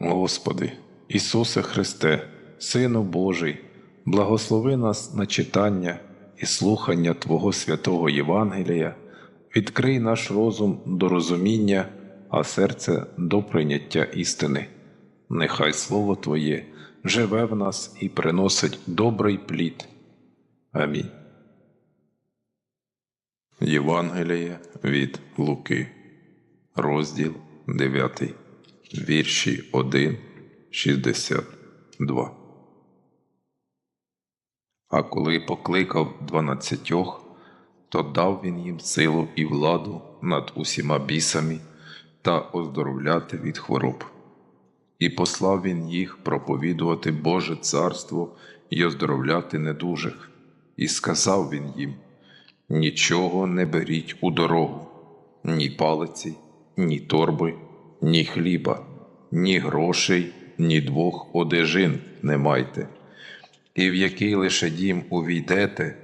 Господи, Ісусе Христе, Сину Божий, благослови нас на читання і слухання Твого святого Євангелія, відкрий наш розум до розуміння, а серце до прийняття істини. Нехай Слово Твоє живе в нас і приносить добрий плід. Амінь. Євангеліє від Луки, розділ 9, вірші 1, 62. А коли покликав дванадцятьох, то дав він їм силу і владу над усіма бісами та оздоровляти від хвороб. І послав він їх проповідувати Боже царство і оздоровляти недужих, і сказав він їм: Нічого не беріть у дорогу, ні палиці, ні торби, ні хліба, ні грошей, ні двох одежин не майте. І в який лише дім увійдете,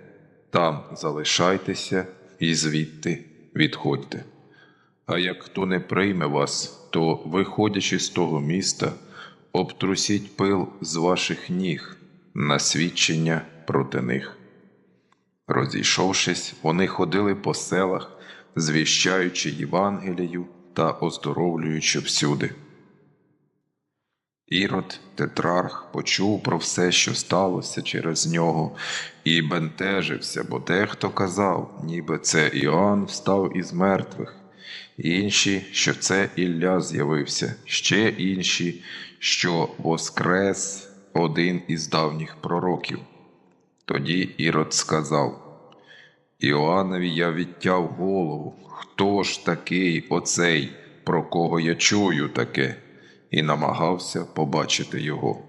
там залишайтеся і звідти відходьте. А як хто не прийме вас, то, виходячи з того міста, обтрусіть пил з ваших ніг на свідчення проти них. Розійшовшись, вони ходили по селах, звіщаючи Євангелію та оздоровлюючи всюди. Ірод, тетрарх, почув про все, що сталося через нього, і бентежився, бо дехто казав, ніби це Іоанн встав із мертвих, інші, що це Ілля з'явився, ще інші, що воскрес один із давніх пророків. Тоді Ірод сказав Іоаннові я відтяв голову. Хто ж такий оцей, про кого я чую таке, і намагався побачити його.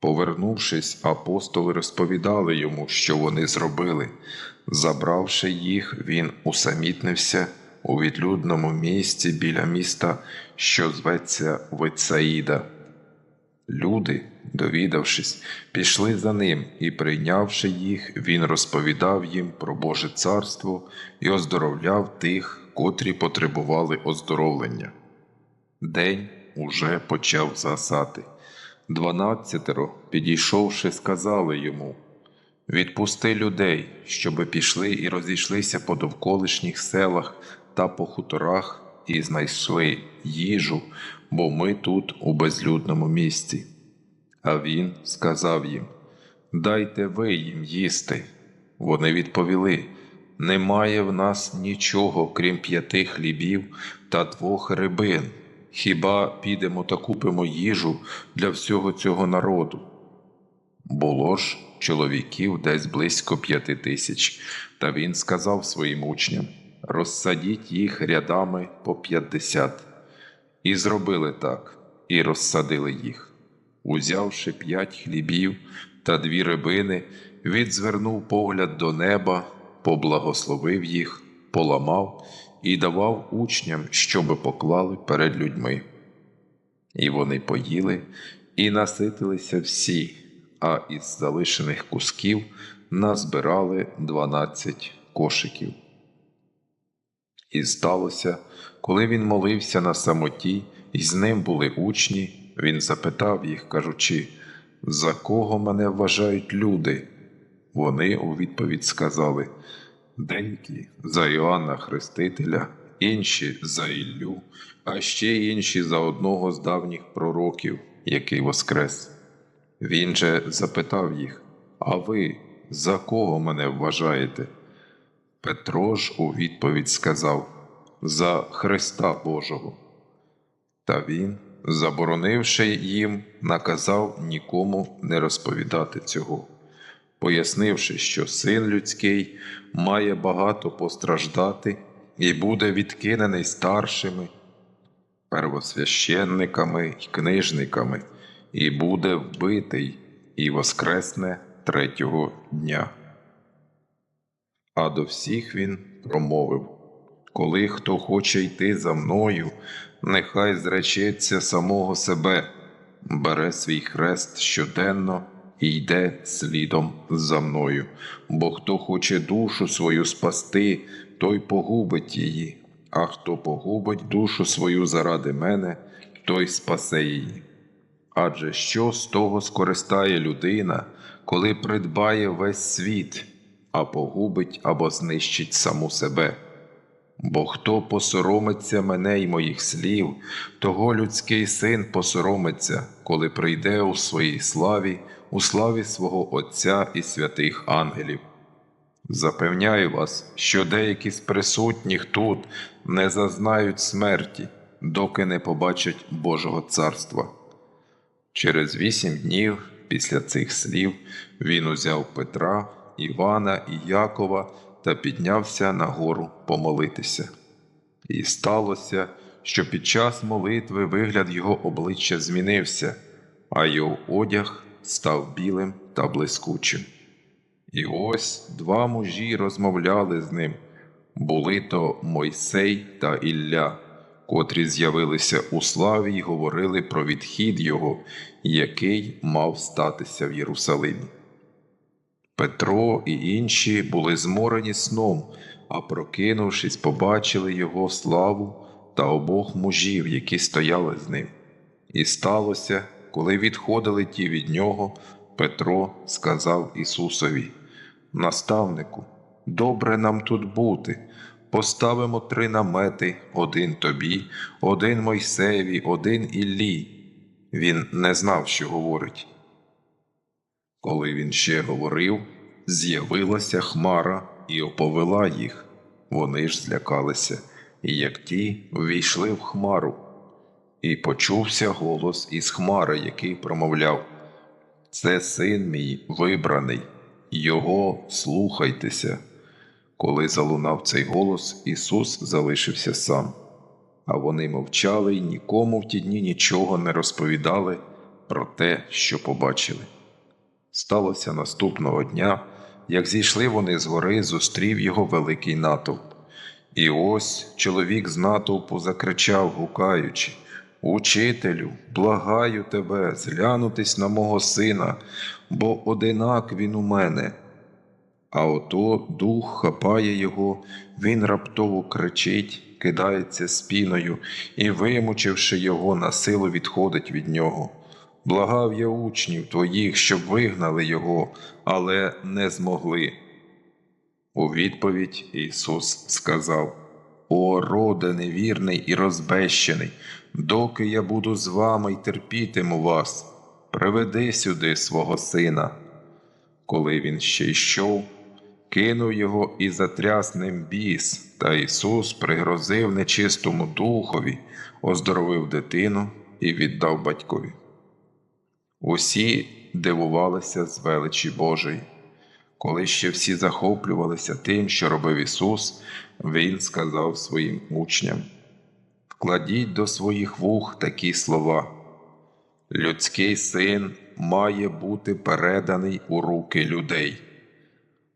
Повернувшись, апостоли розповідали йому, що вони зробили. Забравши їх, він усамітнився у відлюдному місці біля міста, що зветься Вицаїда. Люди, довідавшись, пішли за ним, і, прийнявши їх, він розповідав їм про Боже царство і оздоровляв тих, котрі потребували оздоровлення. День уже почав засати. Дванадцятеро, підійшовши, сказали йому Відпусти людей, щоби пішли і розійшлися по довколишніх селах та по хуторах і знайшли їжу, бо ми тут у безлюдному місці. А він сказав їм Дайте ви їм їсти. Вони відповіли Немає в нас нічого, крім п'яти хлібів та двох рибин. Хіба підемо та купимо їжу для всього цього народу? Було ж чоловіків десь близько п'яти тисяч, та він сказав своїм учням розсадіть їх рядами по п'ятдесят. І зробили так, і розсадили їх. Узявши п'ять хлібів та дві рибини, він звернув погляд до неба, поблагословив їх, поламав і давав учням, щоби поклали перед людьми. І вони поїли і наситилися всі, а із залишених кусків назбирали дванадцять кошиків. І сталося, коли він молився на самоті, і з ним були учні, він запитав їх, кажучи, за кого мене вважають люди? Вони у відповідь сказали деякі за Іоанна Хрестителя, інші за Іллю, а ще інші за одного з давніх пророків, який воскрес. Він же запитав їх, А ви за кого мене вважаєте? Петро ж у відповідь сказав За Христа Божого. Та він, заборонивши їм, наказав нікому не розповідати цього, пояснивши, що син людський має багато постраждати і буде відкинений старшими, первосвященниками й книжниками, і буде вбитий, і воскресне третього дня. А до всіх він промовив Коли хто хоче йти за мною, нехай зречеться самого себе, бере свій хрест щоденно і йде слідом за мною. Бо хто хоче душу свою спасти, той погубить її, а хто погубить душу свою заради мене, той спасе її. Адже що з того скористає людина, коли придбає весь світ, а погубить або знищить саму себе? Бо хто посоромиться мене й моїх слів, того людський син посоромиться, коли прийде у своїй славі, у славі свого Отця і святих ангелів. Запевняю вас, що деякі з присутніх тут не зазнають смерті, доки не побачать Божого царства. Через вісім днів після цих слів він узяв Петра, Івана і Якова та піднявся на гору помолитися. І сталося, що під час молитви вигляд його обличчя змінився, а його одяг став білим та блискучим. І ось два мужі розмовляли з ним. Були то Мойсей та Ілля, котрі з'явилися у славі й говорили про відхід його, який мав статися в Єрусалимі. Петро і інші були зморені сном, а прокинувшись, побачили його славу та обох мужів, які стояли з ним. І сталося, коли відходили ті від нього, Петро сказав Ісусові: Наставнику, добре нам тут бути. Поставимо три намети: один тобі, один Мойсеєві, один Іллі. Він не знав, що говорить. Коли він ще говорив, з'явилася хмара і оповела їх. Вони ж злякалися, і як ті ввійшли в хмару. І почувся голос із хмари, який промовляв: Це син мій вибраний, його слухайтеся. Коли залунав цей голос, Ісус залишився сам, а вони мовчали й нікому в ті дні нічого не розповідали про те, що побачили. Сталося наступного дня, як зійшли вони з гори, зустрів його великий натовп. І ось чоловік з натовпу закричав, гукаючи Учителю, благаю тебе, зглянутись на мого сина, бо одинак він у мене. А ото дух хапає його, він раптово кричить, кидається спіною і, вимучивши його, на силу відходить від нього. Благав я учнів твоїх, щоб вигнали його, але не змогли. У відповідь Ісус сказав: О, роде невірний і розбещений, доки я буду з вами й терпітиму вас, приведи сюди свого сина. Коли він ще йшов, кинув його і затряс ним біс, та Ісус пригрозив нечистому духові, оздоровив дитину і віддав батькові. Усі дивувалися з величі Божої. Коли ще всі захоплювалися тим, що робив Ісус, Він сказав своїм учням: Вкладіть до своїх вух такі слова. Людський син має бути переданий у руки людей.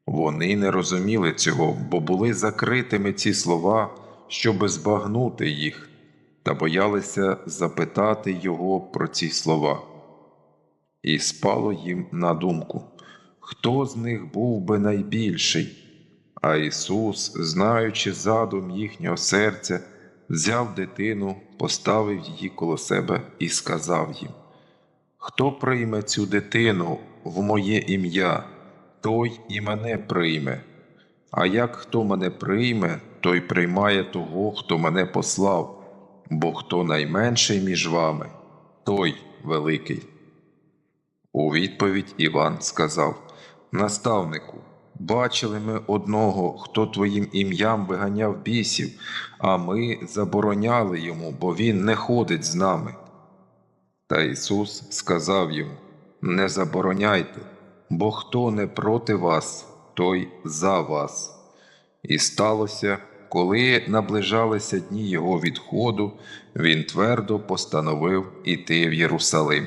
Вони не розуміли цього, бо були закритими ці слова, щоби збагнути їх, та боялися запитати його про ці слова. І спало їм на думку, хто з них був би найбільший. А Ісус, знаючи задум їхнього серця, взяв дитину, поставив її коло себе і сказав їм: Хто прийме цю дитину в моє ім'я, той і мене прийме. А як хто мене прийме, той приймає того, хто мене послав, бо хто найменший між вами, той великий. У відповідь Іван сказав Наставнику, бачили ми одного, хто твоїм ім'ям виганяв бісів, а ми забороняли йому, бо він не ходить з нами. Та Ісус сказав йому Не забороняйте, бо хто не проти вас, той за вас. І сталося, коли наближалися дні його відходу, він твердо постановив іти в Єрусалим.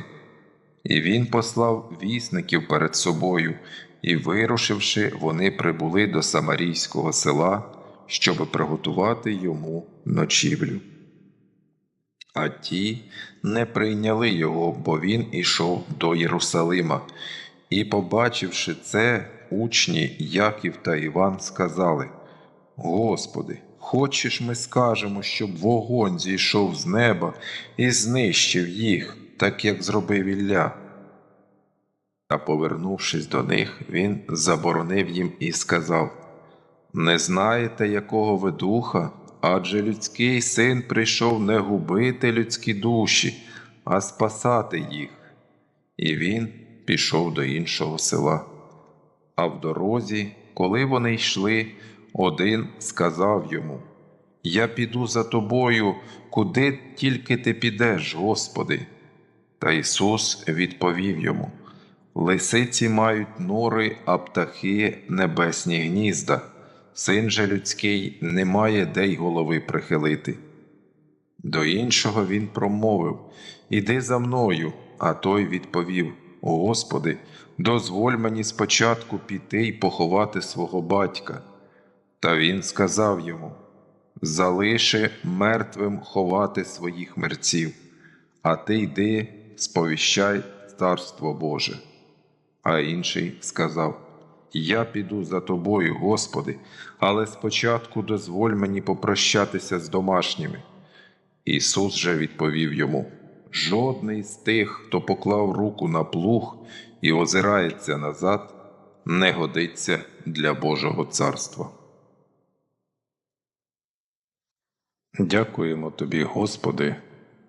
І він послав вісників перед собою, і, вирушивши, вони прибули до Самарійського села, щоби приготувати йому ночівлю. А ті не прийняли його, бо він ішов до Єрусалима. І, побачивши це, учні Яків та Іван сказали: Господи, Хочеш, ми скажемо, щоб вогонь зійшов з неба і знищив їх, так як зробив Ілля. Та, повернувшись до них, він заборонив їм і сказав Не знаєте, якого ви духа, адже людський син прийшов не губити людські душі, а спасати їх. І він пішов до іншого села. А в дорозі, коли вони йшли, один сказав йому Я піду за тобою, куди тільки ти підеш, Господи. Та Ісус відповів йому Лисиці мають нори, а птахи небесні гнізда. Син же людський не має де й голови прихилити. До іншого він промовив Іди за мною. А той відповів Господи, дозволь мені спочатку піти й поховати свого батька. Та він сказав йому Залиши мертвим ховати своїх мерців, а ти йди, сповіщай царство Боже. А інший сказав Я піду за тобою, Господи, але спочатку дозволь мені попрощатися з домашніми. Ісус же відповів йому Жодний з тих, хто поклав руку на плуг і озирається назад, не годиться для Божого царства. Дякуємо Тобі, Господи,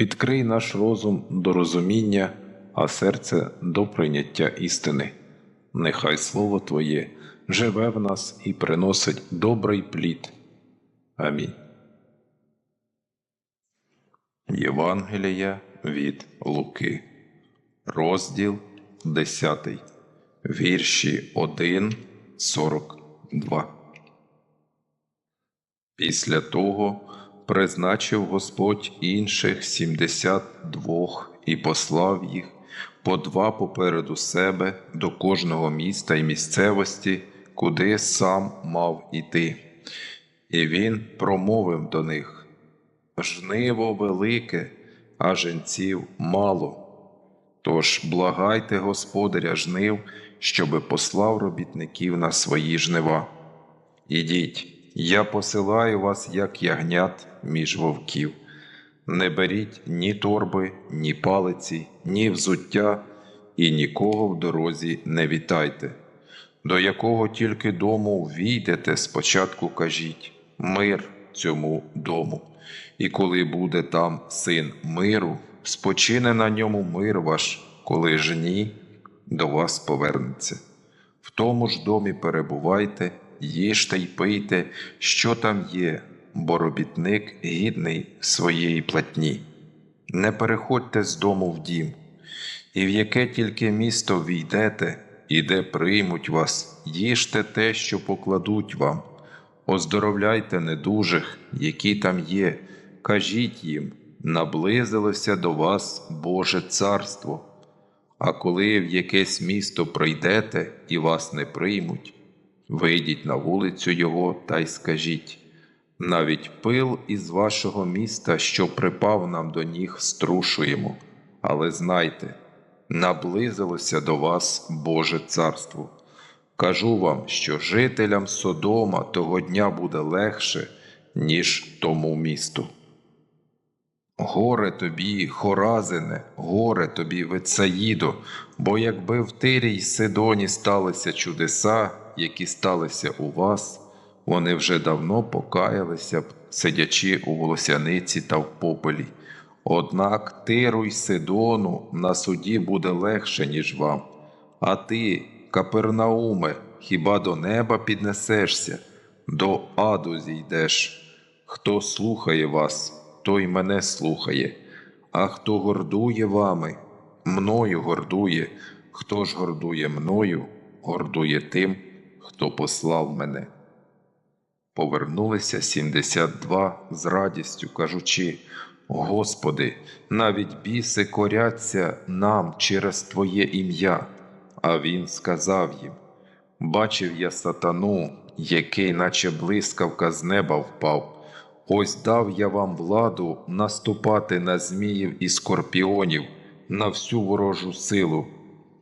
відкрий наш розум до розуміння, а серце до прийняття істини. Нехай Слово Твоє живе в нас і приносить добрий плід. Амінь. Євангелія від Луки, розділ 10, вірші 1, 42. Після того призначив Господь інших сімдесят двох і послав їх по два попереду себе до кожного міста і місцевості, куди сам мав іти. І він промовив до них Жниво велике, а женців мало. Тож благайте Господаря жнив, щоби послав робітників на свої жнива. Ідіть, я посилаю вас, як ягнят між вовків. Не беріть ні торби, ні палиці, ні взуття, і нікого в дорозі не вітайте. До якого тільки дому війдете, спочатку кажіть мир цьому дому. І коли буде там син миру, спочине на ньому мир ваш, коли ж ні, до вас повернеться. В тому ж домі перебувайте, їжте й пийте, що там є, бо робітник гідний своєї платні. Не переходьте з дому в дім, і в яке тільки місто війдете, і де приймуть вас, їжте те, що покладуть вам, оздоровляйте недужих, які там є, кажіть їм, наблизилося до вас Боже царство. А коли в якесь місто прийдете і вас не приймуть, вийдіть на вулицю його та й скажіть навіть пил із вашого міста, що припав нам до ніг, струшуємо, але знайте, наблизилося до вас Боже царство. Кажу вам, що жителям Содома того дня буде легше, ніж тому місту. Горе тобі, Хоразине, горе тобі, Вецаїдо, бо якби в Тирі й Сидоні сталися чудеса, які сталися у вас, вони вже давно покаялися сидячи у волосяниці та в попелі. Однак Тиру й Сидону на суді буде легше, ніж вам. А ти, Капернауме, хіба до неба піднесешся, до аду зійдеш. Хто слухає вас, той мене слухає, а хто гордує вами, мною гордує, хто ж гордує мною, гордує тим, хто послав мене. Повернулися 72 з радістю, кажучи: Господи, навіть біси коряться нам через Твоє ім'я. А він сказав їм: Бачив я сатану, який, наче блискавка з неба впав. Ось дав я вам владу наступати на зміїв і скорпіонів, на всю ворожу силу,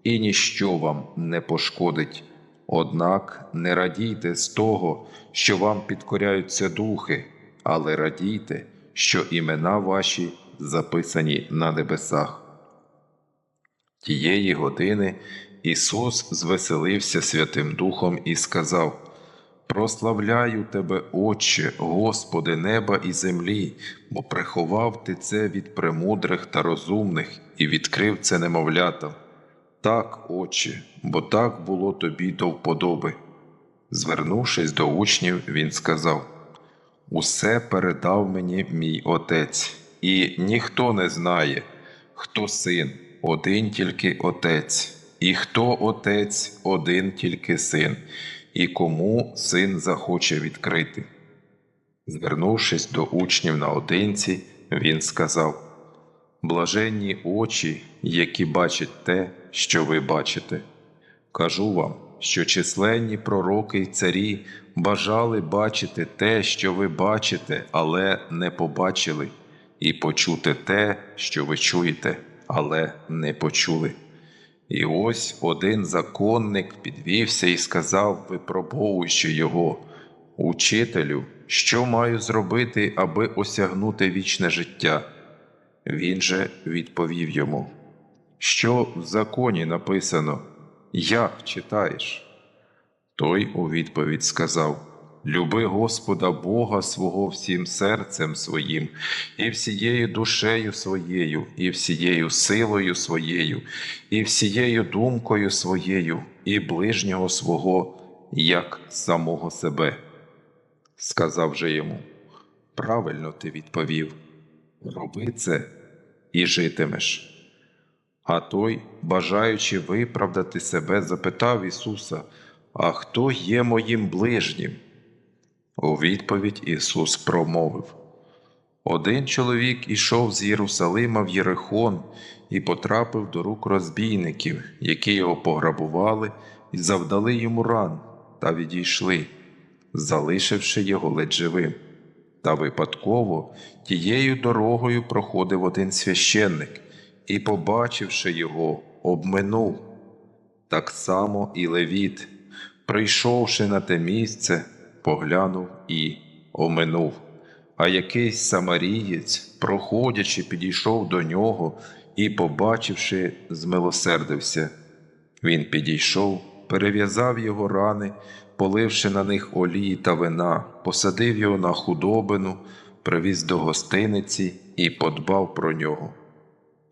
і ніщо вам не пошкодить. Однак не радійте з того, що вам підкоряються духи, але радійте, що імена ваші записані на небесах. Тієї години Ісус звеселився Святим Духом і сказав: Прославляю Тебе, Отче, Господи, неба і землі, бо приховав Ти це від премудрих та розумних і відкрив це немовлятам. Так, Отче, бо так було тобі до вподоби. Звернувшись до учнів, він сказав: Усе передав мені мій отець, і ніхто не знає, хто син, один тільки отець, і хто отець, один тільки син, і кому син захоче відкрити. Звернувшись до учнів наодинці, він сказав: Блаженні очі, які бачать те, що ви бачите. Кажу вам, що численні пророки й царі бажали бачити те, що ви бачите, але не побачили, і почути те, що ви чуєте, але не почули. І ось один законник підвівся і сказав, випробовуючи його, Учителю, що маю зробити, аби осягнути вічне життя? Він же відповів йому, що в законі написано, як читаєш? Той у відповідь сказав: Люби Господа Бога свого всім серцем своїм, і всією душею своєю, і всією силою своєю, і всією думкою своєю, і ближнього свого, як самого себе. Сказав же йому: Правильно ти відповів, роби це і житимеш. А той, бажаючи виправдати себе, запитав Ісуса, А хто є моїм ближнім? У відповідь Ісус промовив Один чоловік ішов з Єрусалима в Єрихон і потрапив до рук розбійників, які його пограбували і завдали йому ран та відійшли, залишивши його ледь живим. Та випадково тією дорогою проходив один священник і, побачивши його, обминув. Так само і Левіт, прийшовши на те місце, поглянув і оминув. А якийсь самарієць, проходячи, підійшов до нього і, побачивши, змилосердився. Він підійшов, перев'язав його рани, поливши на них олії та вина, посадив його на худобину, привіз до гостиниці і подбав про нього.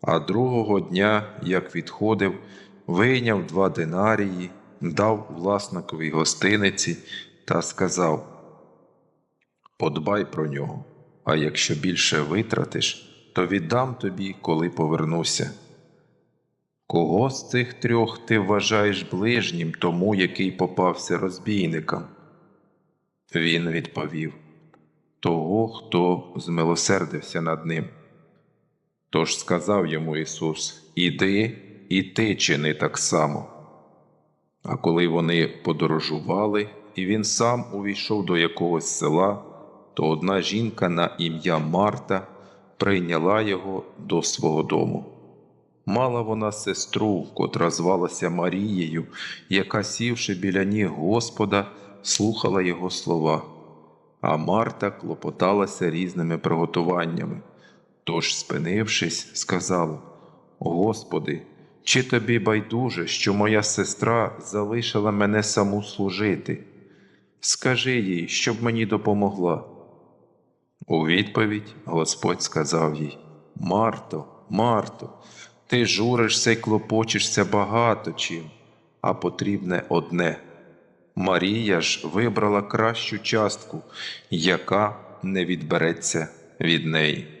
А другого дня, як відходив, вийняв два динарії, дав власникові гостиниці та сказав: Подбай про нього, а якщо більше витратиш, то віддам тобі, коли повернуся. Кого з цих трьох ти вважаєш ближнім тому, який попався розбійникам? Він відповів того, хто змилосердився над ним. Тож сказав йому Ісус: Іди і ти чини так само. А коли вони подорожували, і він сам увійшов до якогось села, то одна жінка на ім'я Марта прийняла його до свого дому. Мала вона сестру, котра звалася Марією, яка, сівши біля ніг Господа, слухала його слова, а Марта клопоталася різними приготуваннями. Тож, спинившись, сказала: Господи, чи тобі байдуже, що моя сестра залишила мене саму служити? Скажи їй, щоб мені допомогла. У відповідь Господь сказав їй: Марто, Марто, ти журишся й клопочешся багато чим, а потрібне одне. Марія ж вибрала кращу частку, яка не відбереться від неї.